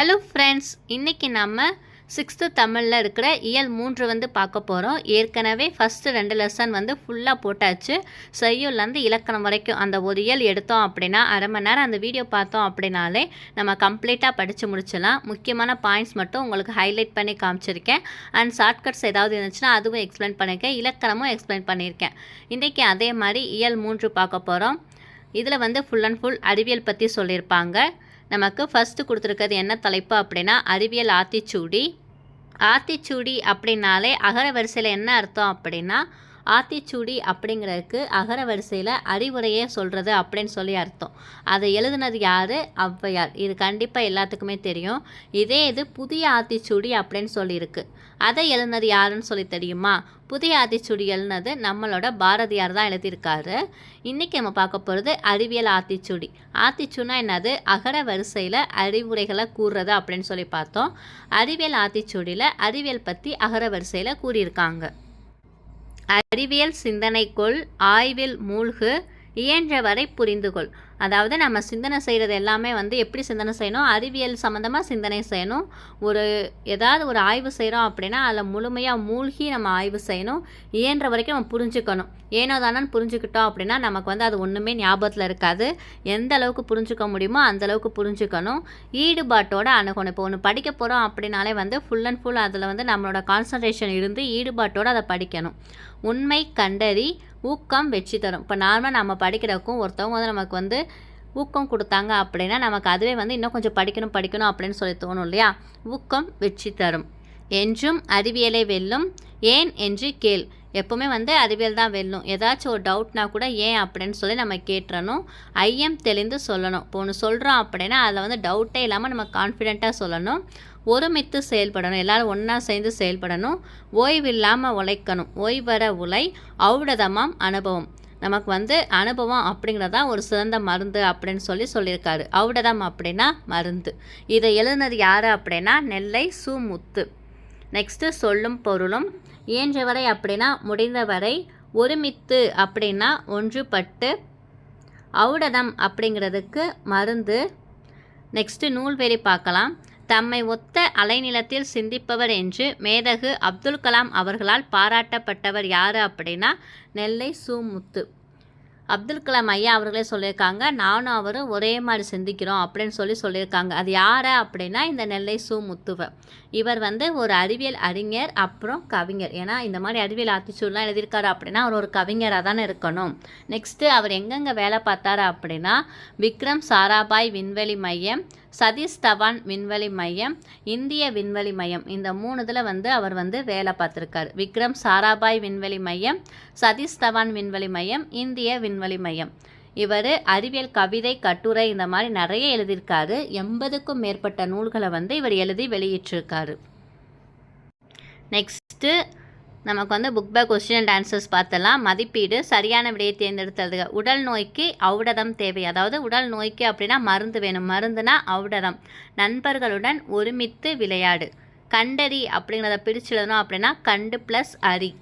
Hello friends இன்றைக்கி நம்ம sixth தமிழில் இருக்கிற இயல் மூன்று வந்து பார்க்க போகிறோம் ஏற்கனவே ஃபஸ்ட்டு ரெண்டு லெசன் வந்து ஃபுல்லாக போட்டாச்சு. செய்யுள்லேருந்து இலக்கணம் வரைக்கும் அந்த ஒரு இயல் எடுத்தோம் அப்படின்னா அரை மணி நேரம் அந்த வீடியோ பார்த்தோம் அப்படின்னாலே நம்ம கம்ப்ளீட்டாக படித்து முடிச்சிடலாம். முக்கியமான பாயிண்ட்ஸ் மட்டும் உங்களுக்கு ஹைலைட் பண்ணி காமிச்சிருக்கேன். அண்ட் ஷார்ட்கட்ஸ் ஏதாவது இருந்துச்சுன்னா அதுவும் எக்ஸ்பிளைன் பண்ணியிருக்கேன் இலக்கணமும் எக்ஸ்பிளைன் பண்ணியிருக்கேன் இன்றைக்கி அதே மாதிரி இயல் மூன்று பார்க்க போகிறோம் இதில் வந்து ஃபுல் அண்ட் ஃபுல் அறிவியல் பற்றி சொல்லியிருப்பாங்க. நமக்கு ஃபஸ்ட்டு கொடுத்துருக்கிறது என்ன தலைப்பு அப்படின்னா அறிவியல் ஆத்திச்சூடி. ஆத்திச்சூடி அப்படின்னாலே அகர வரிசையில் என்ன அர்த்தம் அப்படின்னா ஆத்திச்சூடி அப்படிங்கிறதுக்கு அகர வரிசையில் அறிவுரையே சொல்கிறது அப்படின்னு சொல்லி அர்த்தம். அதை எழுதுனது யார்? ஔவையார். இது கண்டிப்பாக எல்லாத்துக்குமே தெரியும். இதே இது புதிய ஆத்திச்சூடி அப்படின்னு சொல்லியிருக்கு. அதை எழுதுனது யாருன்னு சொல்லி தெரியுமா? புதிய ஆத்திச்சூடி எழுதுனது நம்மளோட பாரதியார் தான் எழுதியிருக்காரு. இன்றைக்கி நம்ம பார்க்க போகிறது அறிவியல் ஆத்திச்சூடி. ஆத்திச்சூனா என்னது? அகர வரிசையில் அறிவுரைகளை கூறுறது அப்படின்னு சொல்லி பார்த்தோம். அறிவியல் ஆத்திச்சூடியில் அறிவியல் பற்றி அகர வரிசையில் கூறியிருக்காங்க. அறிவியல் சிந்தனைக்குள் ஆய்வில் மூழ்கு இயன்றவரை புரிந்துகொள். அதாவது நம்ம சிந்தனை செய்கிறது எல்லாமே வந்து எப்படி சிந்தனை செய்யணும்? அறிவியல் சம்மந்தமாக சிந்தனை செய்யணும். ஒரு ஏதாவது ஒரு ஆய்வு செய்கிறோம் அப்படின்னா அதில் முழுமையாக மூழ்கி நம்ம ஆய்வு செய்யணும். இயன்ற வரைக்கும் நம்ம புரிஞ்சுக்கணும். ஏனோ தானன்னு புரிஞ்சுக்கிட்டோம் அப்படின்னா நமக்கு வந்து அது ஒன்றுமே ஞாபகத்தில் இருக்காது. எந்த அளவுக்கு புரிஞ்சுக்க முடியுமோ அந்த அளவுக்கு புரிஞ்சுக்கணும். ஈடுபாட்டோட அணுகணும். இப்போ ஒன்று படிக்க போகிறோம் அப்படின்னாலே வந்து ஃபுல் அண்ட் ஃபுல் அதில் வந்து நம்மளோட கான்சன்ட்ரேஷன் இருந்து ஈடுபாட்டோடு அதை படிக்கணும். உண்மை கண்டறி ஊக்கம் வெற்றி தரும். இப்போ நார்மலாக நம்ம படிக்கிறதுக்கும் ஒருத்தவங்க வந்து நமக்கு வந்து ஊக்கம் கொடுத்தாங்க அப்படின்னா நமக்கு அதுவே வந்து இன்னும் கொஞ்சம் படிக்கணும் படிக்கணும் அப்படின்னு சொல்லி தோணும் இல்லையா? ஊக்கம் வெற்றி தரும். என்றும் அறிவியலை வெல்லும். ஏன் என்று கேள். எப்போவுமே வந்து அறிவியல் தான் வெல்லும். ஏதாச்சும் ஒரு டவுட்னா கூட ஏன் அப்படின்னு சொல்லி நம்ம கேட்டுறணும். ஐயம் தெளிந்து சொல்லணும். இப்போ ஒன்று சொல்கிறோம் அப்படின்னா அதில் வந்து டவுட்டே இல்லாமல் நம்ம கான்ஃபிடெண்ட்டாக சொல்லணும். ஒருமித்து செயல்படணும். எல்லோரும் ஒன்றா சேர்ந்து செயல்படணும். ஓய்வில்லாமல் உழைக்கணும். ஓய்வர உலை ஔடதமாம் அனுபவம். நமக்கு வந்து அனுபவம் அப்படிங்கிறது தான் ஒரு சிறந்த மருந்து அப்படின்னு சொல்லி சொல்லியிருக்காரு. ஔடதம் அப்படின்னா மருந்து. இதை எழுதுனது யார் அப்படின்னா நெல்லை சுமுத்து. நெக்ஸ்ட்டு சொல்லும் பொருளும் இயன்றவரை அப்படின்னா முடிந்தவரை ஒருமித்து அப்படின்னா ஒன்றுபட்டு ஔடதம் அப்படிங்கிறதுக்கு மருந்து. நெக்ஸ்ட்டு நூல்வெளி பார்க்கலாம். தம்மை ஒத்த அலைநிலத்தில் சிந்திப்பவர் என்று மேதகு அப்துல் கலாம் அவர்களால் பாராட்டப்பட்டவர் யார் அப்படின்னா நெல்லை சுமுத்து. அப்துல் கலாம் ஐயா அவர்களே சொல்லியிருக்காங்க நானும் அவரும் ஒரே மாதிரி சிந்திக்கிறோம் அப்படின்னு சொல்லி சொல்லியிருக்காங்க. அது யாரை அப்படின்னா இந்த நெல்லை சு முத்துவ இவர் வந்து ஒரு அறிவியல் அறிஞர் அப்புறம் கவிஞர். ஏன்னா இந்த மாதிரி அறிவியல் ஆத்திச்சூடெலாம் எழுதியிருக்காரு அப்படின்னா அவர் ஒரு கவிஞராக தானே இருக்கணும். நெக்ஸ்ட்டு அவர் எங்கெங்கே வேலை பார்த்தாரு அப்படின்னா விக்ரம் சாராபாய் விண்வெளி மையம் சதீஷ் தவான் விண்வெளி மையம் இந்திய விண்வெளி மையம். இந்த மூணு இதில் வந்து அவர் வந்து வேலை பார்த்துருக்காரு. விக்ரம் சாராபாய் விண்வெளி மையம் சதீஷ் தவான் விண்வெளி மையம் இந்திய விண்வெளி மையம். இவர் அறிவியல் கவிதை கட்டுரை இந்த மாதிரி நிறைய எழுதியிருக்காரு. எண்பதுக்கும் மேற்பட்ட நூல்களை வந்து இவர் எழுதி வெளியிட்டிருக்காரு. நெக்ஸ்ட்டு நமக்கு வந்து book by question and answers பார்த்தலாம் மதிப்பீடு சரியான விடையை தேர்ந்தெடுத்தது. உடல் நோய்க்கு ஔடதம் தேவை. அதாவது உடல் நோய்க்கு அப்படின்னா மருந்து வேணும். மருந்துனா ஔடதம். நண்பர்களுடன் ஒருமித்து விளையாடு. கண்டறி அப்படிங்கிறத பிரிச்சுடணும் அப்படின்னா கண்டு ப்ளஸ் அரி.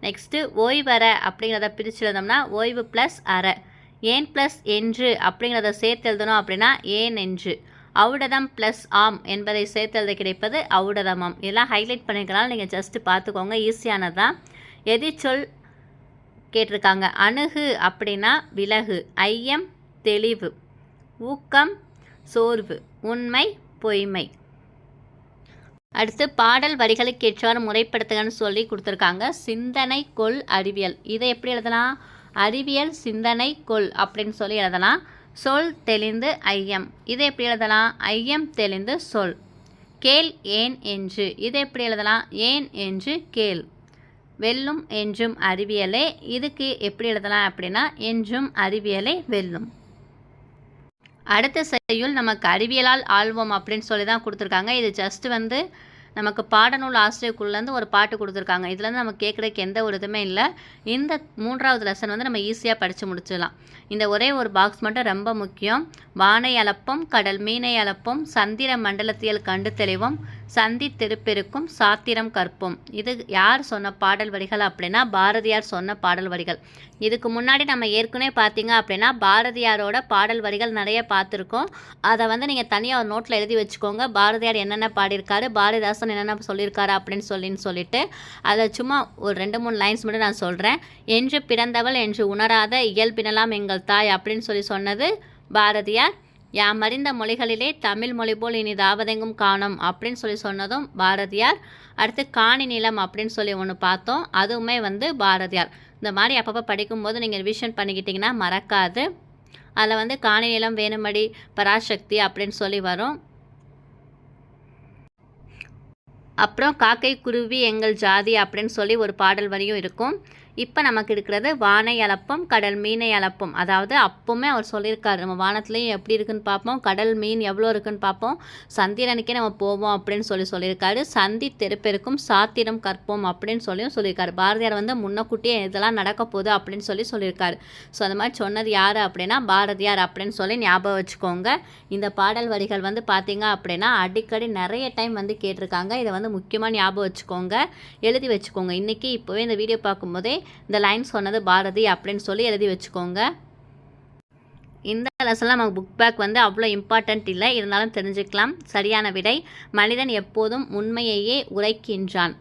நெக்ஸ்ட்டு ஓய்வர அப்படிங்கிறத பிரிச்சுழுதோம்னா ஓய்வு ப்ளஸ் அரை ஏன் ப்ளஸ் என்று அப்படிங்கிறத சேர்த்து எழுதணும் அப்படின்னா ஏன் என்று. அவுடதம் ப்ளஸ் ஆம் என்பதை சேர்த்தெழுத கிடைப்பது ஔடதமாம் இதெல்லாம் ஹைலைட் பண்ணிக்கிறனால நீங்கள் ஜஸ்ட்டு பார்த்துக்கோங்க ஈஸியானது தான் எதிர்ச்சொல் கேட்டிருக்காங்க? அணுகு அப்படின்னா விலகு. ஐயம் தெளிவு. ஊக்கம் சோர்வு. உண்மை பொய்மை. அடுத்து பாடல் வரிகளுக்கு ஏற்றவாறு முறைப்படுத்துகன்னு சொல்லி கொடுத்துருக்காங்க. சிந்தனை கொள் அறிவியல். இதை எப்படி எழுதலாம்? அறிவியல் சிந்தனை கொள் அப்படின்னு சொல்லி எழுதலாம். சொல் தெளிந்து ஐயம். இதை எப்படி எழுதலாம்? ஐயம் தெளிந்து சொல். கேள் ஏன் என்று. இதை எப்படி எழுதலாம்? ஏன் என்று கேள். வெல்லும் என்றும் அறிவியலே. இதுக்கு எப்படி எழுதலாம் அப்படின்னா என்றும் அறிவியலே வெல்லும். அடுத்த செய்யுள் நமக்கு அறிவியலால் ஆழ்வோம் அப்படின்னு சொல்லி தான் கொடுத்துருக்காங்க. இது ஜஸ்ட் வந்து நமக்கு பாடநூல் ஆசிரியக்குள்ளேருந்து ஒரு பாட்டு கொடுத்துருக்காங்க. இதுலேருந்து நம்ம கேட்குறதுக்கு எந்த ஒரு இதுவுமே இல்லை. இந்த மூன்றாவது லெசன் வந்து நம்ம ஈஸியாக படித்து முடிச்சிடலாம். இந்த ஒரே ஒரு பாக்ஸ் மட்டும் ரொம்ப முக்கியம். வானை அளப்பம் கடல் மீனை அளப்பம் சந்திர மண்டலத்தியல் கண்டு தெளிவும் சந்தி திருப்பெருக்கும் சாத்திரம் கற்பும். இது யார் சொன்ன பாடல் வரிகள் அப்படின்னா பாரதியார் சொன்ன பாடல் வரிகள். இதுக்கு முன்னாடி நம்ம ஏற்கனவே பார்த்தீங்க அப்படின்னா பாரதியாரோட பாடல் வரிகள் நிறைய பார்த்துருக்கோம். அதை வந்து நீங்கள் தனியாக ஒரு நோட்டில் எழுதி வச்சுக்கோங்க. பாரதியார் என்னென்ன பாடியிருக்காரு பாரதிதாசன் என்னென்ன சொல்லியிருக்காரு அப்படின்னு சொல்லின்னு சொல்லிட்டு அதை சும்மா ஒரு ரெண்டு மூணு லைன்ஸ் மட்டும் நான் சொல்கிறேன் என்று பிறந்தவள் என்று உணராத இயல்பினலாம் எங்கள் தாய் அப்படின்னு சொல்லி சொன்னது பாரதியார். யாம் அறிந்த மொழிகளிலே தமிழ் மொழி போல் இனிதாவதெங்கும் காணும் அப்படின்னு சொல்லி சொன்னதும் பாரதியார். அடுத்து காணி நிலம் அப்படின்னு சொல்லி ஒன்று பார்த்தோம். அதுவுமே வந்து பாரதியார். இந்த மாதிரி அப்பப்போ படிக்கும்போது நீங்கள் ரிவிஷன் பண்ணிக்கிட்டிங்கன்னா மறக்காது. அதில் வந்து காணி நிலம் வேணுமடி பராசக்தி அப்படின்னு சொல்லி வரும். அப்புறம் காக்கை குருவி எங்கள் ஜாதி அப்படின்னு சொல்லி ஒரு பாடல் வரியும் இருக்கும். இப்போ நமக்கு இருக்கிறது வானை அளப்பம் கடல் மீனை அளப்பம். அதாவது அப்போவுமே அவர் சொல்லியிருக்காரு நம்ம வானத்துலேயும் எப்படி இருக்குன்னு பார்ப்போம் கடல் மீன் எவ்வளோ இருக்குன்னு பார்ப்போம். சந்திரனுக்கே நம்ம போவோம் அப்படின்னு சொல்லி சொல்லியிருக்காரு. சந்தி தெருப்பெருக்கும் சாத்திரம் கற்போம் அப்படின்னு சொல்லியும் சொல்லியிருக்காரு. பாரதியார் வந்து முன்னக்கூட்டியே இதெல்லாம் நடக்க போகுது அப்படின்னு சொல்லி சொல்லியிருக்காரு. ஸோ அந்த மாதிரி சொன்னது யார் அப்படின்னா பாரதியார் அப்படின்னு சொல்லி ஞாபகம் வச்சுக்கோங்க. இந்த பாடல் வரிகள் வந்து பார்த்தீங்க அப்படின்னா அடிக்கடி நிறைய டைம் வந்து கேட்டிருக்காங்க. இதை வந்து முக்கியமாக ஞாபகம் வச்சுக்கோங்க. எழுதி வச்சுக்கோங்க. இன்றைக்கி இப்போவே இந்த வீடியோ பார்க்கும்போதே இந்த லைன் சொன்னது பாரதி அப்படின்னு சொல்லி எழுதி வச்சுக்கோங்க. இந்த லெசனில் நமக்கு புக் பேக் வந்து அவ்வளோ இம்பார்ட்டண்ட் இல்லை. இருந்தாலும் தெரிஞ்சுக்கலாம். சரியான விடை. மனிதன் எப்போதும் உண்மையையே உரைக்கின்றான்.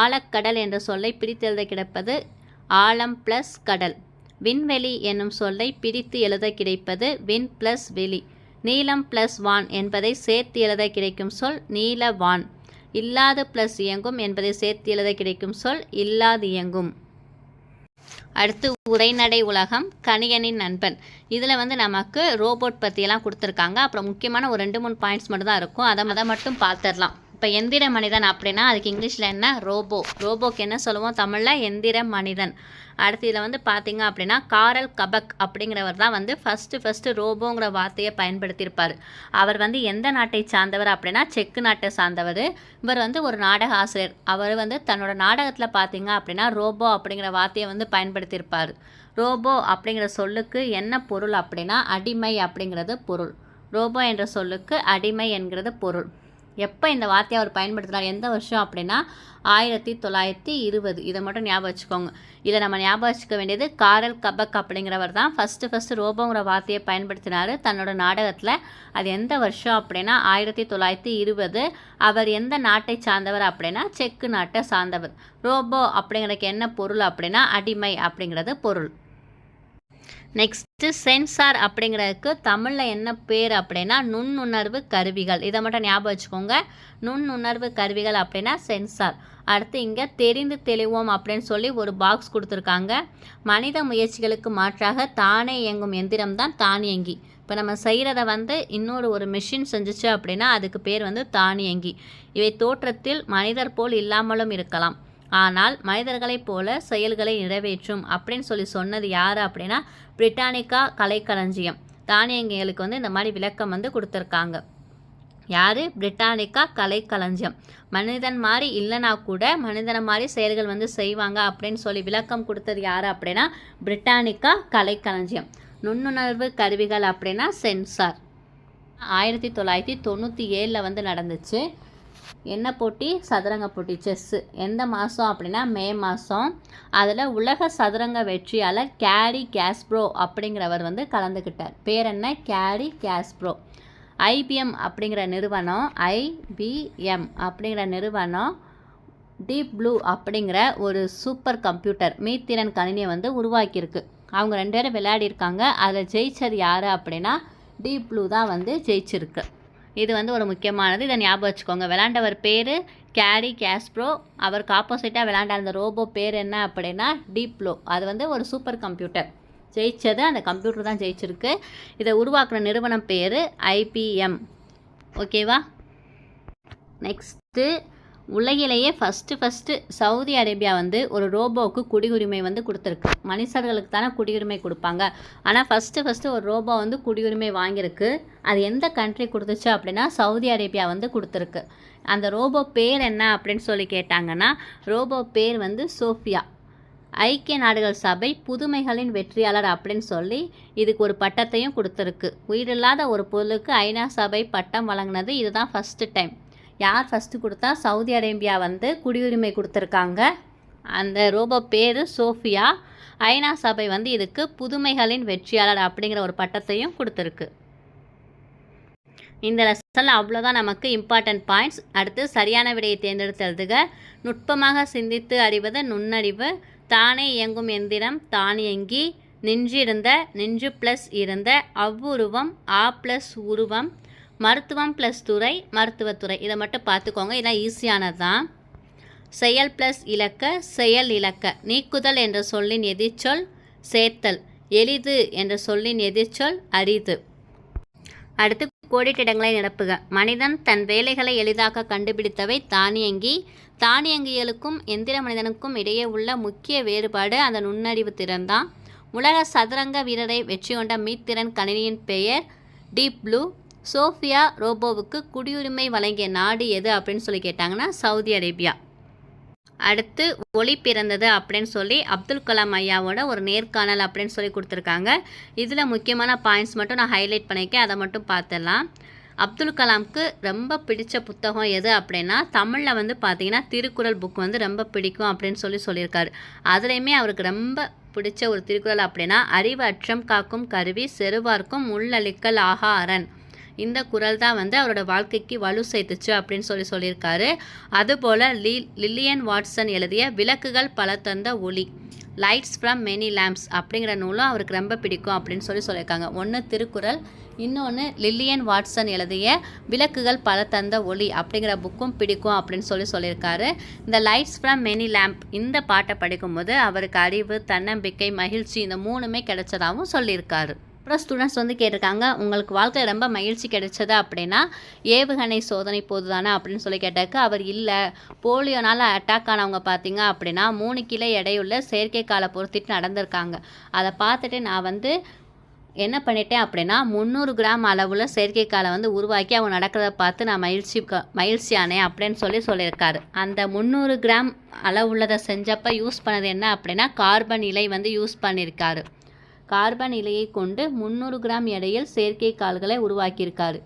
ஆழக்கடல் என்ற சொல்லை பிரித்தெழுத கிடப்பது ஆழம் ப்ளஸ் கடல். விண்வெளி என்னும் சொல்லை பிரித்து எழுத கிடைப்பது விண் ப்ளஸ் வெளி. நீலம் ப்ளஸ் வான் என்பதை சேர்த்து எழுத கிடைக்கும் சொல் நீல வான் இல்லாது ப்ளஸ் இயங்கும் என்பதை சேர்த்து எழுத கிடைக்கும் சொல் இல்லாது இயங்கும். அடுத்து உரைநடை உலகம் கணியனின் நண்பன். இதில் வந்து நமக்கு ரோபோட் பற்றியெல்லாம் கொடுத்துருக்காங்க. அப்புறம் முக்கியமான ஒரு ரெண்டு மூணு பாயிண்ட்ஸ் மட்டும் தான் இருக்கும். அதை அதை மட்டும் பார்த்துடலாம். இப்போ எந்திர மனிதன் அப்படின்னா அதுக்கு இங்கிலீஷில் என்ன? ரோபோ ரோபோக்கு என்ன சொல்லுவோம்? தமிழில் எந்திர மனிதன். அடுத்து இதில் வந்து பார்த்தீங்க அப்படின்னா காரல் கபக் அப்படிங்கிறவர் தான் வந்து ஃபஸ்ட்டு ஃபஸ்ட்டு ரோபோங்கிற வார்த்தையை பயன்படுத்தியிருப்பார். அவர் வந்து எந்த நாட்டை சார்ந்தவர் அப்படின்னா செக்கு நாட்டை சார்ந்தவர். இவர் வந்து ஒரு நாடக ஆசிரியர். அவர் வந்து தன்னோட நாடகத்தில் பார்த்தீங்க அப்படின்னா ரோபோ அப்படிங்கிற வார்த்தையை வந்து பயன்படுத்தியிருப்பார். ரோபோ அப்படிங்கிற சொல்லுக்கு என்ன பொருள் அப்படின்னா அடிமை அப்படிங்கிறது பொருள். ரோபோ என்ற சொல்லுக்கு அடிமை என்கிறது பொருள். எப்போ இந்த வார்த்தையை அவர் பயன்படுத்தினார் எந்த வருஷம் அப்படின்னா ஆயிரத்தி தொள்ளாயிரத்தி இருபது. இதை மட்டும் ஞாபகம் வச்சுக்கோங்க. இதை நம்ம ஞாபகம் வச்சுக்க வேண்டியது காரல் கபக் அப்படிங்கிறவர் தான் ஃபஸ்ட்டு ஃபஸ்ட்டு ரோபோங்கிற வார்த்தையை பயன்படுத்தினார். தன்னோட நாடகத்தில் அது எந்த வருஷம் அப்படின்னா ஆயிரத்தி தொள்ளாயிரத்தி இருபது. அவர் எந்த நாட்டை சார்ந்தவர் அப்படின்னா செக்கு நாட்டை சார்ந்தவர். ரோபோ அப்படிங்கிறதுக்கு என்ன பொருள் அப்படின்னா அடிமை அப்படிங்கிறது பொருள். நெக்ஸ்ட்டு சென்சார் அப்படிங்கிறதுக்கு தமிழில் என்ன பேர் அப்படின்னா நுண்ணுணர்வு கருவிகள். இதை மட்டும் ஞாபகம் வச்சுக்கோங்க. நுண்ணுணர்வு கருவிகள் அப்படின்னா சென்சார் அடுத்து இங்கே தெரிந்து தெளிவோம் அப்படின்னு சொல்லி ஒரு பாக்ஸ் கொடுத்துருக்காங்க. மனித முயற்சிகளுக்கு மாற்றாக தானே இயங்கும் எந்திரம் தான் தானியங்கி. இப்போ நம்ம செய்கிறத வந்து இன்னொரு ஒரு மிஷின் செஞ்சுச்சு அப்படின்னா அதுக்கு பேர் வந்து தானியங்கி. இவை தோற்றத்தில் மனிதர் போல் இல்லாமலும் இருக்கலாம். ஆனால் மனிதர்களைப் போல செயல்களை நிறைவேற்றும் அப்படின்னு சொல்லி சொன்னது யார் அப்படின்னா பிரிட்டானிக்கா கலைக்களஞ்சியம். தானியங்களுக்கு வந்து இந்த மாதிரி விளக்கம் வந்து கொடுத்துருக்காங்க. யார்? பிரிட்டானிக்கா கலைக்களஞ்சியம். மனிதன் மாதிரி இல்லைனா கூட மனிதனை மாதிரி செயல்கள் வந்து செய்வாங்க அப்படின்னு சொல்லி விளக்கம் கொடுத்தது யார் அப்படின்னா பிரிட்டானிக்கா கலைக்களஞ்சியம். நுண்ணுணர்வு கருவிகள் அப்படின்னா சென்சார். ஆயிரத்தி தொள்ளாயிரத்தி தொண்ணூற்றி ஏழில் வந்து நடந்துச்சு. என்ன போட்டி? சதுரங்க போட்டி செஸ்ஸு எந்த மாதம் அப்படின்னா மே மாதம் அதில் உலக சதுரங்க வெற்றியாளர் கேரி கேஸ்ப்ரோ அப்படிங்கிறவர் வந்து கலந்துக்கிட்டார் பேர் என்ன? கேரி கேஸ்ப்ரோ. ஐபிஎம் அப்படிங்கிற நிறுவனம் ஐபிஎம் அப்படிங்கிற நிறுவனம் டீப் ப்ளூ அப்படிங்கிற ஒரு சூப்பர் கம்ப்யூட்டர் மீத்திறன் கணினியை வந்து உருவாக்கியிருக்கு. அவங்க ரெண்டு பேரும் விளையாடிருக்காங்க அதில் ஜெயிச்சது யார் அப்படின்னா டீப் ப்ளூ தான் வந்து ஜெயிச்சிருக்கு. இது வந்து ஒரு முக்கியமானது. இதை ஞாபகம் வச்சுக்கோங்க. விளாண்டவர் பேர் கேரி கேஸ்ப்ரோ. அவருக்கு ஆப்போசிட்டாக விளாண்ட அந்த ரோபோ பேர் என்ன அப்படின்னா டீப்ளோ. அது வந்து ஒரு சூப்பர் கம்ப்யூட்டர். ஜெயிச்சது அந்த கம்ப்யூட்டர் தான் ஜெயிச்சிருக்கு. இதை உருவாக்குன நிறுவனம் பேர் ஐபிஎம் ஓகேவா? நெக்ஸ்ட்டு உலகிலேயே ஃபஸ்ட்டு ஃபஸ்ட்டு சவுதி அரேபியா வந்து ஒரு ரோபோவுக்கு குடியுரிமை வந்து கொடுத்துருக்கு. மனுஷர்களுக்கு தானே குடியுரிமை கொடுப்பாங்க. ஆனால் ஃபஸ்ட்டு ஃபஸ்ட்டு ஒரு ரோபோ வந்து குடியுரிமை வாங்கியிருக்கு. அது எந்த கண்ட்ரி கொடுத்துச்சு அப்படின்னா சவுதி அரேபியா வந்து கொடுத்துருக்கு. அந்த ரோபோ பேர் என்ன அப்படின்னு சொல்லி கேட்டாங்கன்னா ரோபோ பேர் வந்து சோஃபியா. ஐக்கிய நாடுகள் சபை புதுமைகளின் வெற்றியாளர் அப்படின்னு சொல்லி இதுக்கு ஒரு பட்டத்தையும் கொடுத்துருக்கு. உயிரில்லாத ஒரு பொருளுக்கு ஐநா சபை பட்டம் வழங்கினது இதுதான் ஃபஸ்ட்டு டைம் யார் ஃபஸ்ட்டு கொடுத்தா சவுதி அரேபியா வந்து குடியுரிமை கொடுத்துருக்காங்க? அந்த ரோபோ பேர் சோஃபியா. ஐநா சபை வந்து இதுக்கு புதுமைகளின் வெற்றியாளர் அப்படிங்கிற ஒரு பட்டத்தையும் கொடுத்துருக்கு. இந்த லெசனில் அவ்வளோதான் நமக்கு இம்பார்ட்டன்ட் பாயிண்ட்ஸ் அடுத்து சரியான விடையை தேர்ந்தெடுத்தெழுதுக. நுட்பமாக சிந்தித்து அறிவது நுண்ணறிவு. தானே இயங்கும் எந்திரம் தானியங்கி நின்றிருந்த நின்று ப்ளஸ் இருந்த அவ்வுருவம் ஆ ப்ளஸ் உருவம் மருத்துவம் ப்ளஸ் துறை மருத்துவத்துறை இதை மட்டும் பார்த்துக்கோங்க. இதெல்லாம் ஈஸியானது தான் செயல் ப்ளஸ் இலக்க செயல் இலக்க. நீக்குதல் என்ற சொல்லின் எதிர்ச்சொல் சேர்த்தல். எளிது என்ற சொல்லின் எதிர்ச்சொல் அரிது. அடுத்து கோடிட்டிடங்களை நிரப்புக. மனிதன் தன் வேலைகளை எளிதாக கண்டுபிடித்தவை தானியங்கி தானியங்கியலுக்கும் எந்திர மனிதனுக்கும் இடையே உள்ள முக்கிய வேறுபாடு அந்த நுண்ணறிவு திறன்தான். உலக சதுரங்க வீரரை வெற்றி கொண்ட மீத்திறன் கணினியின் பெயர் டீப் ப்ளூ. சோஃபியா ரோபோவுக்கு குடியுரிமை வழங்கிய நாடு எது அப்படின்னு சொல்லி கேட்டாங்கன்னா சவுதி அரேபியா. அடுத்து ஒளி பிறந்தது அப்படின்னு சொல்லி அப்துல் கலாம் ஐயாவோட ஒரு நேர்காணல் அப்படின்னு சொல்லி கொடுத்துருக்காங்க. இதில் முக்கியமான பாயிண்ட்ஸ் மட்டும் நான் ஹைலைட் பண்ணியிருக்கேன். அதை மட்டும் பார்த்துடலாம். அப்துல் கலாம்க்கு ரொம்ப பிடிச்ச புத்தகம் எது அப்படின்னா தமிழில் வந்து பார்த்திங்கன்னா திருக்குறள் புக் வந்து ரொம்ப பிடிக்கும் அப்படின்னு சொல்லி சொல்லியிருக்காரு. அதுலேயுமே அவருக்கு ரொம்ப பிடிச்ச ஒரு திருக்குறள் அப்படின்னா அறிவு அற்றம் காக்கும் கருவி செருவார்க்கும் உள்ளளிக்கல் ஆகா அரண் இந்த குரல் தான் வந்து அவரோட வாழ்க்கைக்கு வலு சேர்த்துச்சு அப்படின்னு சொல்லி சொல்லியிருக்காரு. அதுபோல் லி லில்லியன் வாட்சன் எழுதிய விளக்குகள் பல தந்த ஒளி லைட்ஸ் ஃப்ரம் மெனி லேம்ப்ஸ் அப்படிங்கிற நூலும் அவருக்கு ரொம்ப பிடிக்கும் அப்படின்னு சொல்லி சொல்லியிருக்காங்க. ஒன்று திருக்குறள் இன்னொன்று லில்லியன் வாட்சன் எழுதிய விளக்குகள் பல தந்த ஒளி அப்படிங்கிற புக்கும் பிடிக்கும் அப்படின்னு சொல்லி சொல்லியிருக்காரு. இந்த லைட்ஸ் ஃப்ரம் மெனி லேம்ப் இந்த பாட்டை படிக்கும்போது அவருக்கு அறிவு தன்னம்பிக்கை மகிழ்ச்சி இந்த மூணுமே கிடைச்சதாகவும் சொல்லியிருக்காரு. அப்புறம் ஸ்டூடெண்ட்ஸ் வந்து கேட்டிருக்காங்க உங்களுக்கு வாழ்க்கையில் ரொம்ப மகிழ்ச்சி கிடைச்சது அப்படின்னா ஏவுகணை சோதனை போதுதானே? அப்படின்னு சொல்லி கேட்டாக்க அவர் இல்லை. போலியோனால் அட்டாக் ஆனவங்க பார்த்தீங்க அப்படின்னா மூணு கிலோ எடையுள்ள செயற்கைக்காலை பொருத்திட்டு நடந்திருக்காங்க. அதை பார்த்துட்டு நான் வந்து என்ன பண்ணிட்டேன் அப்படின்னா முந்நூறு கிராம் அளவில் செயற்கைக்காலை வந்து உருவாக்கி அவங்க நடக்கிறத பார்த்து நான் மகிழ்ச்சி க மகிழ்ச்சியானேன் அப்படின்னு சொல்லி சொல்லியிருக்காரு. அந்த முந்நூறு கிராம் அளவுள்ளதை செஞ்சப்போ யூஸ் பண்ணது என்ன அப்படின்னா கார்பன் இலை வந்து யூஸ் பண்ணியிருக்காரு. கார்பன் இலையை கொண்டு முந்நூறு கிராம் எடையில் செயற்கை கால்களை உருவாக்கியிருக்காரு.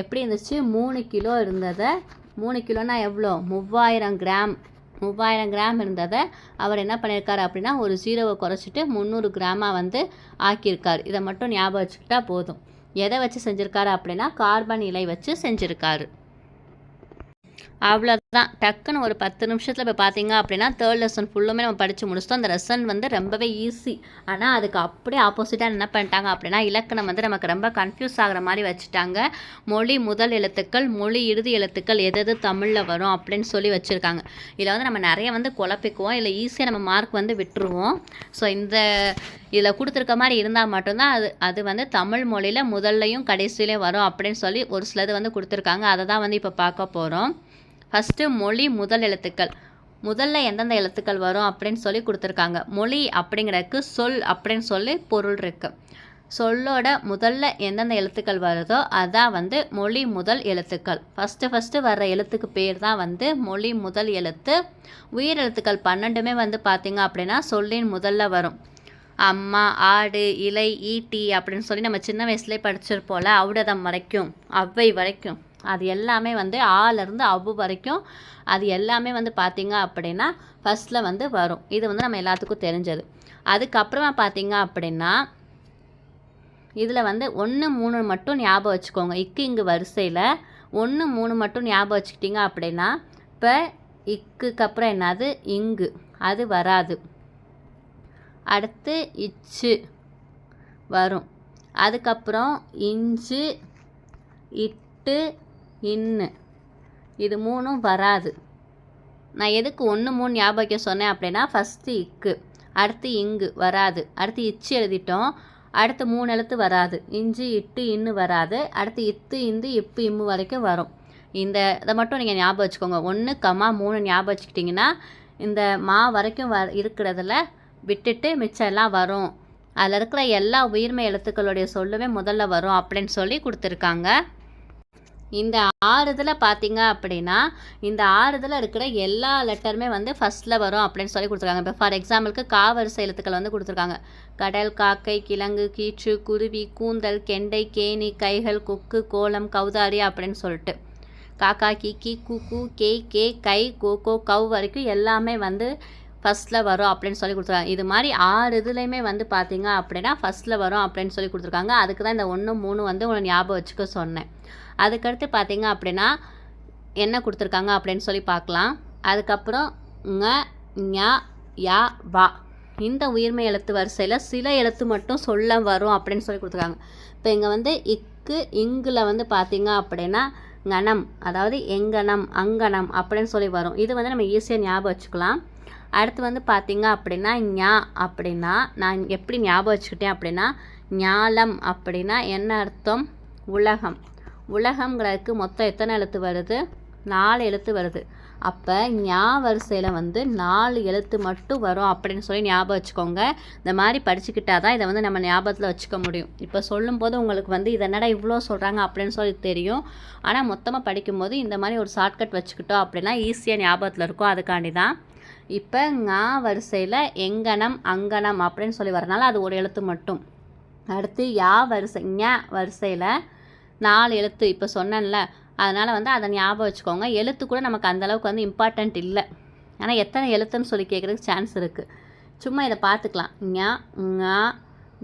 எப்படி இருந்துச்சு? மூணு கிலோ இருந்ததை மூணு கிலோனா எவ்வளோ? மூவாயிரம் கிராம் மூவாயிரம் கிராம் இருந்ததை அவர் என்ன பண்ணியிருக்காரு அப்படின்னா ஒரு ஜீரோவை குறைச்சிட்டு முந்நூறு கிராமாக வந்து ஆக்கியிருக்கார். இதை மட்டும் ஞாபகம் வச்சுக்கிட்டா போதும். எதை வச்சு செஞ்சுருக்காரு அப்படின்னா கார்பன் இலை வச்சு செஞ்சுருக்காரு. அவ்வளோதான் டக்குன்னு ஒரு பத்து நிமிஷத்தில் இப்போ பார்த்தீங்க அப்படின்னா தேர்ட் லெசன் ஃபுல்லுமே நம்ம படித்து முடிச்சிட்டோம். அந்த லெசன் வந்து ரொம்பவே ஈஸி ஆனால் அதுக்கு அப்படியே ஆப்போசிட்டாக என்ன பண்ணிட்டாங்க அப்படின்னா இலக்கணம் வந்து நமக்கு ரொம்ப கன்ஃபியூஸ் ஆகிற மாதிரி வச்சுட்டாங்க. மொழி முதல் எழுத்துக்கள் மொழி இறுதி எழுத்துக்கள் எது எது தமிழில் வரும் அப்படின்னு சொல்லி வச்சுருக்காங்க. இதில் வந்து நம்ம நிறைய வந்து குழப்பிக்குவோம். இல்லை ஈஸியாக நம்ம மார்க் வந்து விட்டுருவோம். ஸோ இந்த இதில் கொடுத்துருக்க மாதிரி இருந்தால் மட்டும்தான் அது அது வந்து தமிழ் மொழியில் முதல்லையும் கடைசியிலையும் வரும் அப்படின்னு சொல்லி ஒரு சிலது வந்து கொடுத்துருக்காங்க. அதை தான் வந்து இப்போ பார்க்க போகிறோம் ஃபஸ்ட்டு மொழி முதல் எழுத்துக்கள். முதல்ல எந்தெந்த எழுத்துக்கள் வரும் அப்படின்னு சொல்லி கொடுத்துருக்காங்க. மொழி அப்படிங்கிறதுக்கு சொல் அப்படின்னு சொல்லி பொருள் இருக்கு. சொல்லோட முதல்ல எந்தெந்த எழுத்துக்கள் வருதோ அதான் வந்து மொழி முதல் எழுத்துக்கள். ஃபஸ்ட்டு ஃபஸ்ட்டு வர்ற எழுத்துக்கு பேர் தான் வந்து மொழி முதல் எழுத்து. உயிர் எழுத்துக்கள் பன்னெண்டுமே வந்து பார்த்திங்க அப்படின்னா சொல்லின் முதல்ல வரும். அம்மா ஆடு இலை ஈட்டி அப்படின்னு சொல்லி நம்ம சின்ன வயசுலேயே படிச்சிருப்போம்ல அவுடதம் வரைக்கும் அவ்வை வரைக்கும். அது எல்லாமே வந்து ஆலேருந்து அவ்வு வரைக்கும் அது எல்லாமே வந்து பார்த்திங்க அப்படின்னா ஃபஸ்ட்டில் வந்து வரும். இது வந்து நம்ம எல்லாத்துக்கும் தெரிஞ்சது. அதுக்கப்புறமா பார்த்திங்க அப்படின்னா இதில் வந்து ஒன்று மூணு மட்டும் ஞாபகம் வச்சுக்கோங்க. இக்கு இங்கு வரிசையில் ஒன்று மூணு மட்டும் ஞாபகம் வச்சுக்கிட்டிங்க அப்படின்னா இப்போ இக்குக்கு அப்புறம் என்னது? இங்கு. அது வராது. அடுத்து இச்சு வரும். அதுக்கப்புறம் இஞ்சு இட்டு இன்னு. இது மூணும் வராது. நான் எதுக்கு ஒன்று மூணு ஞாபகம் சொன்னேன் அப்படின்னா ஃபஸ்ட்டு இக்கு அடுத்து இங்கு வராது. அடுத்து இச்சு எழுதிட்டோம். அடுத்து மூணு எழுத்து வராது. இஞ்சி இட்டு இன்னு வராது. அடுத்து இத்து இந்து இப்பு இம்மு வரைக்கும் வரும். இந்த இதை மட்டும் நீங்கள் ஞாபகம் வச்சுக்கோங்க. ஒன்று கம்மா மூணு ஞாபகம் வச்சுக்கிட்டிங்கன்னா இந்த மா வரைக்கும் வ இருக்கிறதுல விட்டுட்டு மிச்சம் எல்லாம் வரும். அதில் இருக்கிற எல்லா உயிர்மை எழுத்துக்களுடைய சொல்லுமே முதல்ல வரும் அப்படின்னு சொல்லி கொடுத்துருக்காங்க. இந்த ஆறு இதில் பார்த்தீங்க அப்படின்னா இந்த ஆறு இதில் இருக்கிற எல்லா லெட்டருமே வந்து ஃபஸ்ட்டில் வரும் அப்படின்னு சொல்லி கொடுத்துருக்காங்க. இப்போ ஃபார் எக்ஸாம்பிளுக்கு காவரிசை எழுத்துக்கள் வந்து கொடுத்துருக்காங்க. கடல் காக்கை கிழங்கு கீச்சு குருவி கூந்தல் கெண்டை கேணி கைகள் கொக்கு கோலம் கௌதாரி அப்படின்னு சொல்லிட்டு. காக்கா கீக்கி கு கே கே கை கோ கோ கவ் வரைக்கும் எல்லாமே வந்து ஃபஸ்ட்டில் வரும் அப்படின்னு சொல்லி கொடுத்துருக்காங்க. இது மாதிரி ஆறு இதுலேயுமே வந்து பார்த்தீங்க அப்படின்னா ஃபஸ்ட்டில் வரும் அப்படின்னு சொல்லி கொடுத்துருக்காங்க. அதுக்கு தான் இந்த ஒன்று மூணு வந்து உங்களை ஞாபகம் வச்சுக்க சொன்னேன். அதுக்கடுத்து பார்த்தீங்க அப்படின்னா என்ன கொடுத்துருக்காங்க அப்படின்னு சொல்லி பார்க்கலாம். அதுக்கப்புறம் ங யா வா. இந்த உயிர்மை எழுத்து வரிசையில் சில எழுத்து மட்டும் சொல்ல வரும் அப்படின்னு சொல்லி கொடுத்துருக்காங்க. இப்போ இங்கே வந்து இக்கு இங்கில் வந்து பார்த்தீங்க அப்படின்னா கணம் அதாவது எங்கனம் அங்கனம் அப்படின்னு சொல்லி வரும். இது வந்து நம்ம ஈஸியாக ஞாபகம் வச்சுக்கலாம். அடுத்து வந்து பார்த்தீங்க அப்படின்னா ஞா அப்படின்னா நான் எப்படி ஞாபகம் வச்சுக்கிட்டேன் அப்படின்னா ஞாலம் அப்படின்னா என்ன அர்த்தம்? உலகம். உலகங்கிறதுக்கு மொத்தம் எத்தனை எழுத்து வருது? நாலு எழுத்து வருது. அப்போ ஞா வரிசையில் வந்து நாலு எழுத்து மட்டும் வரும் அப்படின்னு சொல்லி ஞாபகம் வச்சுக்கோங்க. இந்த மாதிரி படிச்சுக்கிட்டா தான் இதை வந்து நம்ம ஞாபகத்தில் வச்சுக்க முடியும். இப்போ சொல்லும்போது உங்களுக்கு வந்து இது என்னடா இவ்வளோ சொல்கிறாங்க அப்படின்னு சொல்லி தெரியும். ஆனால் மொத்தமாக படிக்கும்போது இந்த மாதிரி ஒரு ஷார்ட்கட் வச்சுக்கிட்டோம் அப்படின்னா ஈஸியாக ஞாபகத்தில் இருக்கும். அதுக்காண்டி தான் இப்போ ஞா வரிசையில் எங்கனம் அங்கனம் அப்படின்னு சொல்லி வரனால அது ஒரு எழுத்து மட்டும். அடுத்து யா வரிசை ஞ வரிசையில் நாலு எழுத்து இப்போ சொன்னேன்ல. அதனால் வந்து அதை ஞாபகம் வச்சுக்கோங்க. எழுத்து கூட நமக்கு அந்தளவுக்கு வந்து இம்பார்ட்டண்ட் இல்லை. ஆனால் எத்தனை எழுத்துன்னு சொல்லி கேட்குறதுக்கு சான்ஸ் இருக்குது சும்மா இதை பார்த்துக்கலாம். ஞ ஞா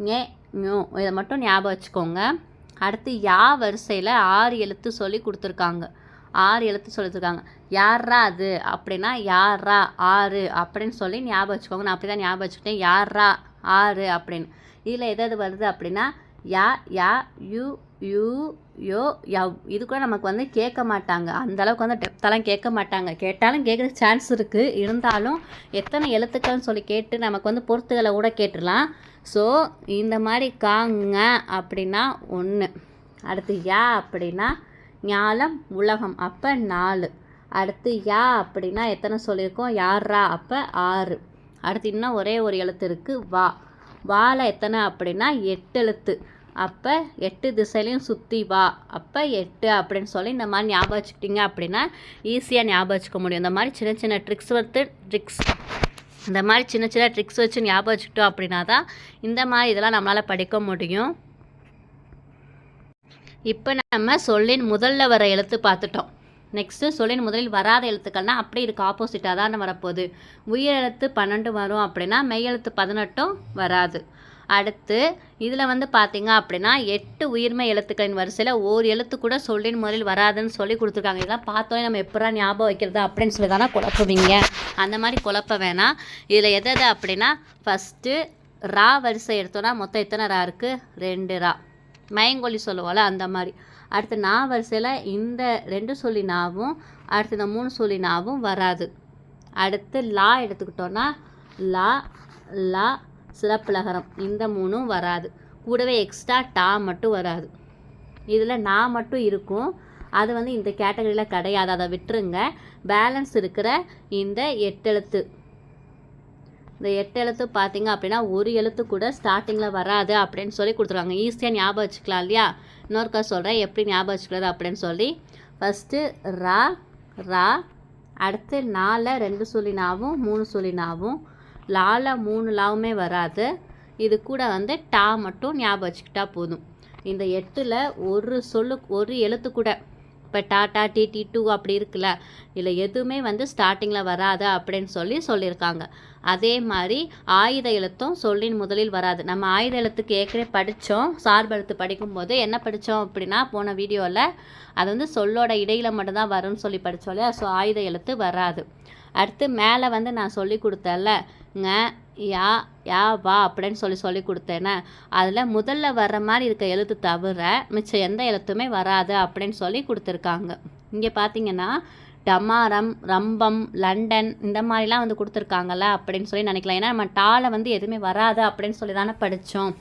ஞே ஞோ. இதை மட்டும் ஞாபகம் வச்சுக்கோங்க. அடுத்து யா வரிசையில் ஆறு எழுத்து சொல்லி கொடுத்துருக்காங்க. ஆறு எழுத்து சொல்லியிருக்காங்க யார்ரா அது? அப்படின்னா யார்ரா ஆறு அப்படின்னு சொல்லி ஞாபகம் வச்சுக்கோங்க. நான் அப்படி தான் ஞாபகம் வச்சுக்கிட்டேன். யார்ரா ஆறு அப்படின்னு. இதில் எது எது வருது அப்படின்னா யா யா யூ யூ யோ யவ். இது கூட நமக்கு வந்து கேட்க மாட்டாங்க. அந்தளவுக்கு வந்து டெப்த்தெல்லாம் கேட்க மாட்டாங்க. கேட்டாலும் கேட்குற சான்ஸ் இருக்குது இருந்தாலும் எத்தனை எழுத்துக்கள்னு சொல்லி கேட்டு நமக்கு வந்து பொறுத்துகளை கூட கேட்டுடலாம். ஸோ இந்த மாதிரி காங்க அப்படின்னா ஒன்று அடுத்து யா அப்படின்னா ஞாலம் உலகம். அப்போ நாலு. அடுத்து யா அப்படின்னா எத்தனை சொல்லியிருக்கோம்? யாரா அப்போ ஆறு. அடுத்து இன்னும் ஒரே ஒரு எழுத்து இருக்குது வா. வால எத்தனை அப்படின்னா எட்டு எழுத்து. அப்போ எட்டு திசையிலையும் சுற்றி வா. அப்போ எட்டு அப்படின்னு சொல்லி இந்த மாதிரி ஞாபகம் வச்சுக்கிட்டிங்க அப்படின்னா ஈஸியாக ஞாபகம் வச்சுக்க முடியும். இந்த மாதிரி சின்ன சின்ன ட்ரிக்ஸ் வந்து ட்ரிக்ஸ் இந்த மாதிரி சின்ன சின்ன ட்ரிக்ஸ் வச்சு ஞாபகம் வச்சுக்கிட்டோம் அப்படின்னா தான் இந்த மாதிரி இதெல்லாம் நம்மளால் படிக்க முடியும். இப்போ நம்ம சொல்லின் முதல்ல வர எழுத்து பார்த்துட்டோம். நெக்ஸ்ட்டு சொல்லின் முதலில் வராத எழுத்துக்கள்னால் அப்படி இதுக்கு ஆப்போசிட்டாக தான் வரப்போகுது. உயிர் எழுத்து பன்னெண்டு வரும் அப்படின்னா மெய் எழுத்து பதினெட்டும் வராது. அடுத்து இதில் வந்து பார்த்தீங்க அப்படின்னா எட்டு உயிர்மை எழுத்துக்களின் வரிசையில் ஓர் எழுத்து கூட சொல்லின் முதலில் வராதுன்னு சொல்லி கொடுத்துருக்காங்க. இதெல்லாம் பார்த்தோன்னே நம்ம எப்படா ஞாபகம் வைக்கிறது அப்படின்னு சொல்லி தானே குழப்புவீங்க. அந்த மாதிரி குழப்ப வேணாம். இதில் எது எது அப்படின்னா ஃபஸ்ட்டு ரா வரிசை எடுத்தோன்னா மொத்தம் எத்தனை ரா இருக்குது ரெண்டு ரா. மயங்கொல்லி சொல்லுவோம்ல அந்த மாதிரி. அடுத்து நா வரிசையில் இந்த ரெண்டு சொல்லி நாவும் அடுத்து இந்த மூணு சொல்லி நாவும் வராது. அடுத்து லா எடுத்துக்கிட்டோன்னா லா லா சிறப்புலகரம் இந்த மூணும் வராது. கூடவே எக்ஸ்ட்ரா டா மட்டும் வராது. இதில் நான் மட்டும் இருக்கும். அது வந்து இந்த கேட்டகரியில் கிடையாது. அதை விட்டுருங்க. பேலன்ஸ் இருக்கிற இந்த எட்டெழுத்து இந்த எட்டு எழுத்து பார்த்தீங்க அப்படின்னா ஒரு எழுத்து கூட ஸ்டார்டிங்கில் வராது அப்படின்னு சொல்லி கொடுத்துருவாங்க. ஈஸியாக ஞாபகம் வச்சுக்கலாம் இல்லையா? இன்னொருக்கா சொல்கிறேன் எப்படி ஞாபகம் வச்சுக்கிறது அப்படின்னு சொல்லி. ஃபஸ்ட்டு ரா ரா அடுத்து நாலில் ரெண்டு சொல்லி மூணு சொல்லி நாவும் லால மூணு லாவுமே வராது. இது கூட வந்து டா மட்டும் ஞாபகம் வச்சுக்கிட்டா போதும். இந்த எட்டில் ஒரு சொல்லு ஒரு எழுத்து கூட இப்போ டாட்டா டிடி டூ அப்படி இருக்குல்ல இல்லை எதுவுமே வந்து ஸ்டார்டிங்கில் வராது அப்படின்னு சொல்லி சொல்லியிருக்காங்க. அதே மாதிரி ஆயுத எழுத்தும் சொல்லின் முதலில் வராது. நம்ம ஆயுத எழுத்துக்கு ஏற்கனவே படித்தோம் சார்பெழுத்து படிக்கும்போது என்ன படித்தோம் அப்படின்னா போன வீடியோவில் அது வந்து சொல்லோட இடையில் மட்டும்தான் வரும்னு சொல்லி படித்தோம் இல்லையா? ஸோ ஆயுத எழுத்து வராது. அடுத்து மேலே வந்து நான் சொல்லி கொடுத்தேன்ல ங யா யா வா அப்படின்னு சொல்லி சொல்லி கொடுத்தேனே. அதில் முதல்ல வர்ற மாதிரி இருக்க எழுத்து தவிர மிச்சம் எந்த எழுத்துமே வராது அப்படின்னு சொல்லி கொடுத்துருக்காங்க. இங்கே பார்த்தீங்கன்னா டமாரம் ரம்பம் லண்டன் இந்த மாதிரிலாம் வந்து கொடுத்துருக்காங்கல்ல அப்படின்னு சொல்லி நினைக்கலாம். ஏன்னா நம்ம டால வந்து எதுவுமே வராது அப்படின்னு சொல்லி தானே படித்தோம்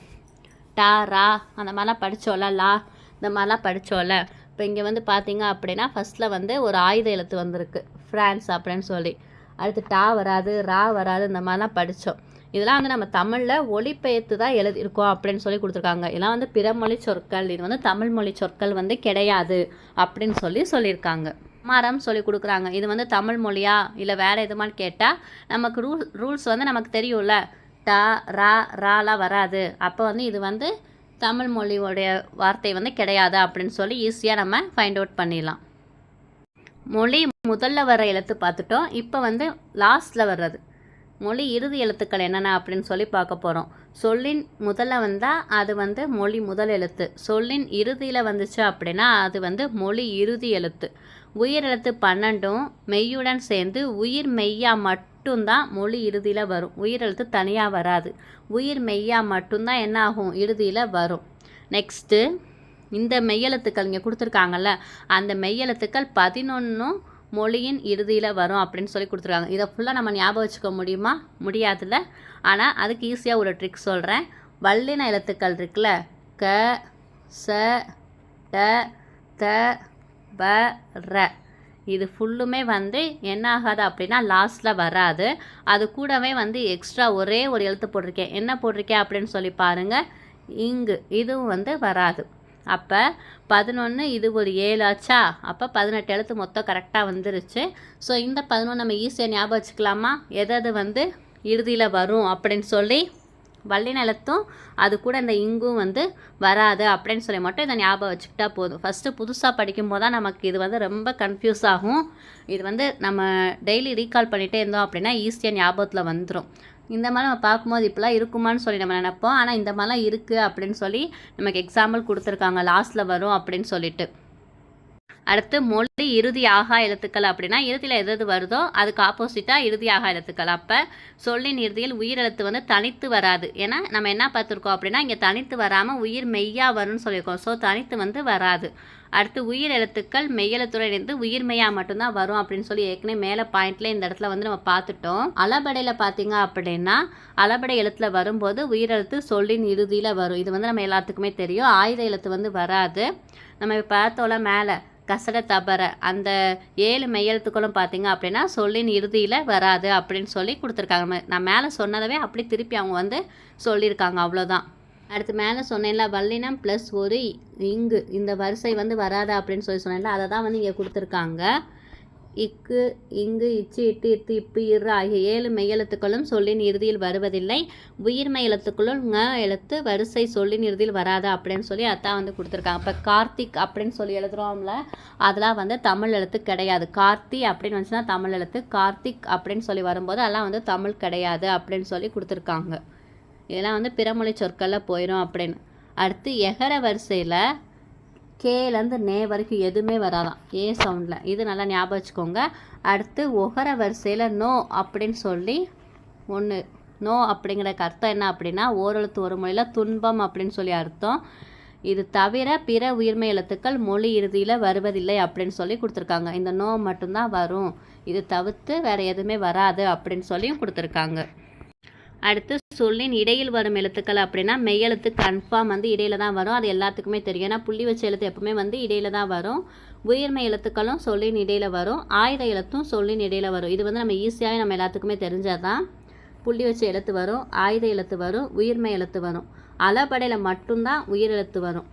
டா ரா அந்த மாதிரிலாம் படித்தோம்ல லா இந்த மாதிரிலாம் படித்தோம்ல இப்போ இங்கே வந்து பார்த்தீங்க அப்படின்னா ஃபஸ்ட்டில் வந்து ஒரு ஆயுத எழுத்து வந்திருக்கு. ஃப்ரான்ஸ் அப்படின்னு சொல்லி. அடுத்து டா வராது ரா வராது இந்த மாதிரிலாம் படித்தோம் இதெல்லாம் வந்து நம்ம தமிழில் ஒளிபெயர்த்து தான் எழுதியிருக்கோம் அப்படின்னு சொல்லி கொடுத்துருக்காங்க. இதெல்லாம் வந்து பிறமொழி சொற்கள் இது வந்து தமிழ் மொழி சொற்கள் வந்து கிடையாது அப்படின்னு சொல்லி சொல்லியிருக்காங்க. மரம் சொல்லி கொடுக்குறாங்க. இது வந்து தமிழ் மொழியா? இல்லை வேறு எதுமான்னு கேட்டால் நமக்கு ரூல் ரூல்ஸ் வந்து நமக்கு தெரியும்ல. ட ரா ராலாம் வராது. அப்போ வந்து இது வந்து தமிழ் மொழியோடைய வார்த்தை வந்து கிடையாது அப்படின்னு சொல்லி ஈஸியாக நம்ம ஃபைண்ட் அவுட் பண்ணிடலாம். மொழி முதல்ல வர எழுத்து பார்த்துட்டோம். இப்போ வந்து லாஸ்ட்டில் வர்றது. மொழி இறுதி எழுத்துக்கள் என்னென்ன அப்படின்னு சொல்லி பார்க்க போகிறோம் சொல்லின் முதல்ல வந்தால் அது வந்து மொழி முதல் எழுத்து. சொல்லின் இறுதியில் வந்துச்சு அப்படின்னா அது வந்து மொழி இறுதி எழுத்து. உயிர் எழுத்து பன்னெண்டும் மெய்யுடன் சேர்ந்து உயிர் மெய்யா மட்டும்தான் மொழி இறுதியில் வரும். உயிர் எழுத்து தனியாக வராது. உயிர் மெய்யா மட்டும்தான் என்ன ஆகும்? இறுதியில் வரும். நெக்ஸ்ட்டு இந்த மெய்யெழுத்துக்கள் இங்கே கொடுத்துருக்காங்கல்ல அந்த மெய்யெழுத்துக்கள் பதினொன்றும் மொழியின் இறுதியில் வரும் அப்படின்னு சொல்லி கொடுத்துருக்காங்க. இதை ஃபுல்லாக நம்ம ஞாபகம் வச்சுக்க முடியுமா? முடியாதுல்ல. ஆனால் அதுக்கு ஈஸியாக ஒரு ட்ரிக் சொல்கிறேன் வல்லின எழுத்துக்கள் இருக்குல்ல க ச ட த ப ர இது ஃபுல்லுமே வந்து என்ன ஆகாது அப்படின்னா லாஸ்ட்டில் வராது. அது கூடவே வந்து எக்ஸ்ட்ரா ஒரே ஒரு எழுத்து போட்டிருக்கேன். என்ன போட்டிருக்கேன் அப்படின்னு சொல்லி பாருங்கள் இங்கு இதுவும் வந்து வராது. அப்போ பதினொன்று இது ஒரு ஏழு ஆச்சா? அப்போ பதினெட்டு எழுத்து மொத்தம் கரெக்டாக வந்துருச்சு. ஸோ இந்த பதினொன்று நம்ம ஈஸியாக ஞாபகம் வச்சுக்கலாமா? எதாவது வந்து இறுதியில் வரும் அப்படின்னு சொல்லி வள்ளிநிலத்தும் அது கூட இந்த இங்கும் வந்து வராது அப்படின்னு சொல்லி மட்டும் இதை ஞாபகம் வச்சுக்கிட்டா போதும். ஃபஸ்ட்டு புதுசாக படிக்கும்போது தான் நமக்கு இது வந்து ரொம்ப கன்ஃபியூஸ் ஆகும். இது வந்து நம்ம டெய்லி ரீகால் பண்ணிகிட்டே இருந்தோம் அப்படின்னா ஈஸியாக ஞாபகத்தில் வந்துடும் இந்த மாதிரி நம்ம பார்க்கும்போது இப்படிலாம் இருக்குமான்னு சொல்லி நம்ம நினைப்போம். ஆனால் இந்த மாதிரிலாம் இருக்குது அப்படின்னு சொல்லி நமக்கு எக்ஸாம்பிள் கொடுத்துருக்காங்க. லாஸ்ட்டில் வரும் அப்படின்னு சொல்லிட்டு. அடுத்து மொழி இறுதி ஆகா எழுத்துக்கள் அப்படின்னா இறுதியில் எது எது வருதோ அதுக்கு ஆப்போசிட்டாக இறுதி ஆகா எழுத்துக்கள். அப்போ சொல்லின் இறுதியில் உயிரெழுத்து வந்து தனித்து வராது. ஏன்னா நம்ம என்ன பார்த்துருக்கோம் அப்படின்னா இங்கே தனித்து வராமல் உயிர் மெய்யாக வரும்னு சொல்லியிருக்கோம். ஸோ தனித்து வந்து வராது. அடுத்து உயிர் எழுத்துக்கள் மெய்யெழுத்துடன் இணைந்து உயிர்மையாக மட்டும்தான் வரும் அப்படின்னு சொல்லி ஏற்கனவே மேலே பாயிண்ட்ல இந்த இடத்துல வந்து நம்ம பார்த்துட்டோம். அலபடையில் பார்த்தீங்க அப்படின்னா அலபடை எழுத்துல வரும்போது உயிரெழுத்து சொல்லின் இறுதியில் வரும். இது வந்து நம்ம எல்லாத்துக்குமே தெரியும். ஆயுத எழுத்து வந்து வராது. நம்ம பார்த்தோம்ல மேலே கசட தபர அந்த ஏழு மெய்யெழுத்துக்களும் பார்த்தீங்க அப்படின்னா சொல்லின் இறுதியில் வராது அப்படின்னு சொல்லி கொடுத்துருக்காங்க. நான் மேலே சொன்னதவே அப்படி திருப்பி அவங்க வந்து சொல்லியிருக்காங்க. அவ்வளோதான் அடுத்து மேலே சொன்னேன்ல வல்லினம் ப்ளஸ் ஒரு இங்கு இந்த வரிசை வந்து வராது அப்படின்னு சொல்லி சொன்னேன்ல அதை தான் வந்து இங்கே கொடுத்துருக்காங்க. இக்கு இங்கு இச்சு இட்டு இத்து இப்பு இரு ஆகிய ஏழு மெய்யெழுத்துக்களும் சொல்லின் இறுதியில் வருவதில்லை. உயிர்மை எழுத்துக்களும் ங எழுத்து வரிசை சொல்லின் இறுதியில் வராது அப்படின்னு சொல்லி அதான் வந்து கொடுத்துருக்காங்க. இப்போ கார்த்திக் அப்படின்னு சொல்லி எழுதுகிறோம்ல அதெல்லாம் வந்து தமிழ் எழுத்து கிடையாது. கார்த்தி அப்படின்னு வந்துச்சுன்னா தமிழ் எழுத்து கார்த்திக் அப்படின்னு சொல்லி வரும்போது அதெல்லாம் வந்து தமிழ் கிடையாது அப்படின்னு சொல்லி கொடுத்துருக்காங்க. இதெல்லாம் வந்து பிறமொழி சொற்களில் போயிடும் அப்படின்னு. அடுத்து எகர வரிசையில் கேலேருந்து நே வரைக்கும் எதுவுமே வராதான் ஏ சவுண்டில் இது நல்லா ஞாபகம் வச்சுக்கோங்க. அடுத்து ஒகர வரிசையில் நோ அப்படின்னு சொல்லி ஒன்று நோ அப்படிங்கிறக்கு அர்த்தம் என்ன அப்படின்னா ஓரெழுத்து ஒரு மொழியில் துன்பம் அப்படின்னு சொல்லி அர்த்தம். இது தவிர பிற உயிர்மை எழுத்துக்கள் மொழி இறுதியில் வருவதில்லை அப்படின்னு சொல்லி கொடுத்துருக்காங்க. இந்த நோ மட்டும்தான் வரும். இது தவிர்த்து வேறு எதுவுமே வராது அப்படின்னு சொல்லியும் கொடுத்துருக்காங்க. அடுத்து சொல்லின் இடையில் வரும் எழுத்துக்கள் அப்படின்னா மெய்யெழுத்து கன்ஃபார்ம் வந்து இடையில தான் வரும். அது எல்லாத்துக்குமே தெரியும். ஏன்னா புள்ளி வச்ச எழுத்து எப்பவுமே வந்து இடையில தான் வரும். உயிர்மை எழுத்துக்களும் சொல்லின் இடையில வரும். ஆயுத எழுத்தும் சொல்லின் இடையில வரும். இது வந்து நம்ம ஈஸியாகவே நம்ம எல்லாத்துக்குமே தெரிஞ்சாதான் புள்ளி வச்ச எழுத்து வரும் ஆயுத எழுத்து வரும் உயிர்மை எழுத்து வரும். அளபடையில் மட்டும்தான் உயிர் எழுத்து வரும்.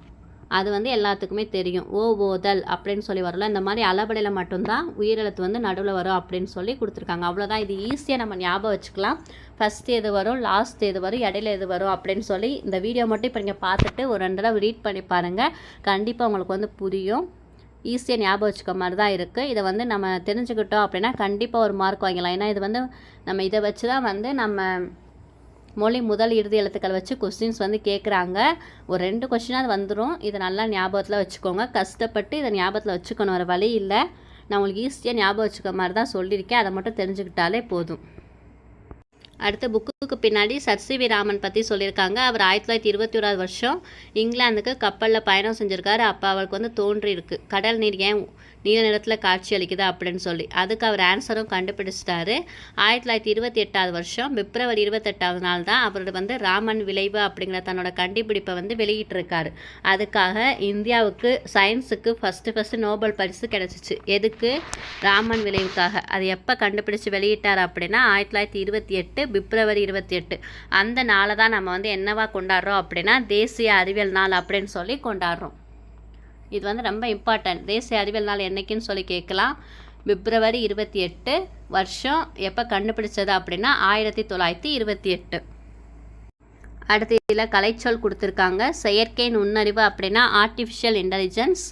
அது வந்து எல்லாத்துக்குமே தெரியும். ஓ ஓதல் அப்படின்னு சொல்லி வரல இந்த மாதிரி அளபடையில் மட்டும்தான் உயிரெழுத்து வந்து நடுவில் வரும் அப்படின்னு சொல்லி கொடுத்துருக்காங்க. அவ்வளோதான் இது ஈஸியாக நம்ம ஞாபகம் வச்சுக்கலாம். ஃபஸ்ட்டு எது வரும் லாஸ்ட் எது வரும் இடையில எது வரும் அப்படின்னு சொல்லி இந்த வீடியோ மட்டும் இப்போ நீங்கள் பார்த்துட்டு ஒரு ரெண்டு தடவை ரீட் பண்ணி பாருங்கள் கண்டிப்பாக உங்களுக்கு வந்து புரியும். ஈஸியாக ஞாபகம் வச்சுக்க மாதிரி தான் இருக்குது இதை வந்து நம்ம தெரிஞ்சுக்கிட்டோம் அப்படின்னா கண்டிப்பாக ஒரு மார்க் வாங்கிக்கலாம் ஏன்னா இது வந்து நம்ம இதை வச்சு தான் வந்து நம்ம மொழி முதல் இறுதி எழுத்துக்கள் வச்சு கொஸ்டின்ஸ் வந்து கேட்குறாங்க ஒரு ரெண்டு கொஸ்டினாவது வந்துடும் இதை நல்லா ஞாபகத்தில் வச்சுக்கோங்க. கஷ்டப்பட்டு இதை ஞாபகத்தில் வச்சுக்கணும். ஒரு வழி இல்லை. நான் உங்களுக்கு ஈஸியாக ஞாபகம் வச்சுக்க மாதிரி தான் சொல்லியிருக்கேன். அதை மட்டும் தெரிஞ்சுக்கிட்டாலே போதும். அடுத்த புக்குக்கு பின்னாடி சர் சி வி ராமன் பற்றி சொல்லியிருக்காங்க. அவர் ஆயிரத்தி தொள்ளாயிரத்தி இருபத்தி ஓராவது வருஷம் இங்கிலாந்துக்கு கப்பலில் பயணம் செஞ்சுருக்காரு. அப்போ அவருக்கு வந்து தோன்றியிருக்கு. கடல் நீர் ஏன் நீல நிறத்தில் காட்சி அளிக்குது அப்படின்னு சொல்லி. அதுக்கு அவர் ஆன்சரும் கண்டுபிடிச்சிட்டாரு. ஆயிரத்தி தொள்ளாயிரத்தி இருபத்தி எட்டாவது வருஷம் பிப்ரவரி இருபத்தெட்டாவது நாள் தான் அவரோட வந்து ராமன் விளைவு அப்படிங்கிற தன்னோட கண்டுபிடிப்பை வந்து வெளியிட்டிருக்காரு. அதுக்காக இந்தியாவுக்கு சயின்ஸுக்கு ஃபஸ்ட்டு ஃபஸ்ட்டு நோபல் பரிசு கிடச்சிச்சு. எதுக்கு? ராமன் விளைவுக்காக. அது எப்போ கண்டுபிடிச்சு வெளியிட்டார் அப்படின்னா ஆயிரத்தி தொள்ளாயிரத்தி இருபத்தி எட்டு பிப்ரவரி இருபத்தி எட்டு அந்த நாளை தான் நம்ம வந்து என்னவா கொண்டாடுறோம் அப்படின்னா தேசிய அறிவியல் நாள் அப்படின்னு சொல்லி கொண்டாடுறோம். இது வந்து ரொம்ப இம்பார்ட்டன்ட் தேசிய அறிவியல் நாள் என்னைக்குன்னு சொல்லி கேட்கலாம். பிப்ரவரி இருபத்தி எட்டு வருஷம் எப்போ கண்டுபிடிச்சது அப்படின்னா ஆயிரத்தி தொள்ளாயிரத்தி இருபத்தி எட்டு. அடுத்து இதில் கலைச்சொல் கொடுத்துருக்காங்க. செயற்கை நுண்ணறிவு அப்படின்னா ஆர்டிஃபிஷியல் இன்டெலிஜென்ஸ்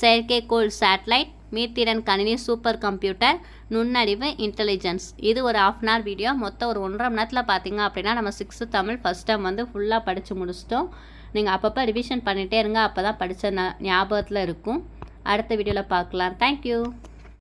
செயற்கைக்கோள் சேட்டலைட் மீத்திறன் கணினி சூப்பர் கம்ப்யூட்டர் நுண்ணறிவு இன்டெலிஜென்ஸ் இது ஒரு ஆஃப் அன் ஹவர் வீடியோ மொத்தம் ஒரு ஒன்றரை மணி நேரத்தில் பார்த்தீங்க அப்படின்னா நம்ம சிக்ஸ்த்து தமிழ் ஃபஸ்ட் டைம் வந்து ஃபுல்லாக படித்து முடிச்சிட்டோம். நீங்கள் அப்பப்போ ரிவிஷன் பண்ணிகிட்டே இருங்க அப்போ தான் படித்த ஞாபகத்தில் இருக்கும். அடுத்த வீடியோவில் பார்க்கலாம். தேங்க்யூ